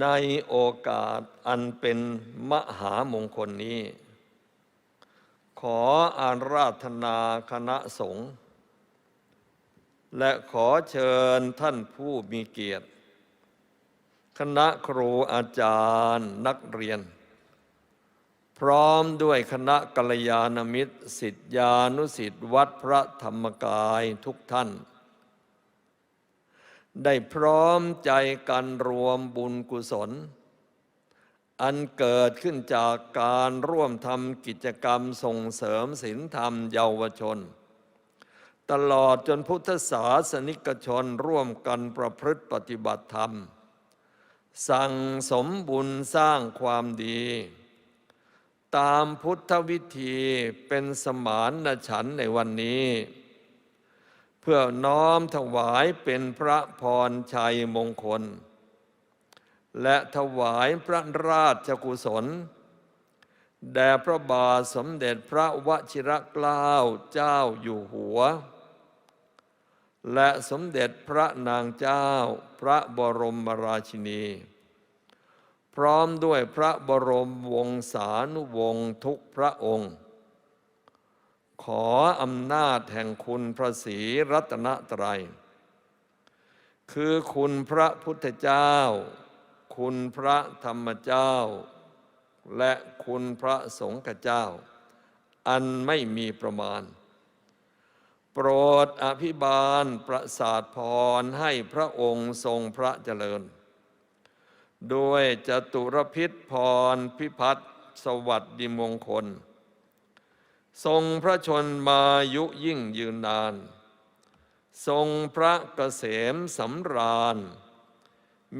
ในโอกาสอันเป็นมหามงคลนี้ ขออาราธนาคณะสงฆ์และขอเชิญท่านผู้มีเกียรติ คณะครูอาจารย์นักเรียน พร้อมด้วยคณะกัลยาณมิตรสิทธิานุสิทธิวัดพระธรรมกายทุกท่าน ได้พร้อมใจกันรวมบุญกุศล อันเกิดขึ้นจากการร่วมทำกิจกรรมส่งเสริมศีลธรรมเยาวชน ตลอดจนพุทธศาสนิกชนร่วมกันประพฤติปฏิบัติธรรม สั่งสมบุญสร้างความดี ตามพุทธวิธีเป็นสมานฉันในวันนี้ พื่อน้อมถวายเป็นพระพรชัยมงคล และถวายพระราชกุศล แด่พระบาทสมเด็จพระวชิรเกล้าเจ้าอยู่หัว และสมเด็จพระนางเจ้าพระบรมราชินี พร้อมด้วยพระบรมวงศานุวงศ์ทุกพระองค์ ขออำนาจแห่งคุณพระศรีรัตนตรัย คือคุณพระพุทธเจ้า คุณพระธรรมเจ้า และคุณพระสงฆ์เจ้า อันไม่มีประมาณ โปรดอภิบาลประสาทพรให้พระองค์ทรงพระเจริญ ด้วยจตุรพิษพรพิพัฒน์สวัสดิมงคล ทรงพระชนมายุยิ่งยืนนาน ทรงพระเกษมสำราญ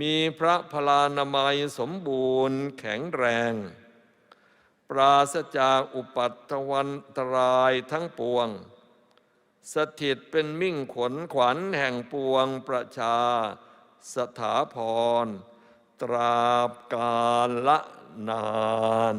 มีพระพลานามัยสมบูรณ์แข็งแรง ปราศจากอุปัตตวันตรายทั้งปวง สถิตเป็นมิ่งขนขวัญแห่งปวงประชา สถาพร ตราบกาลละนาน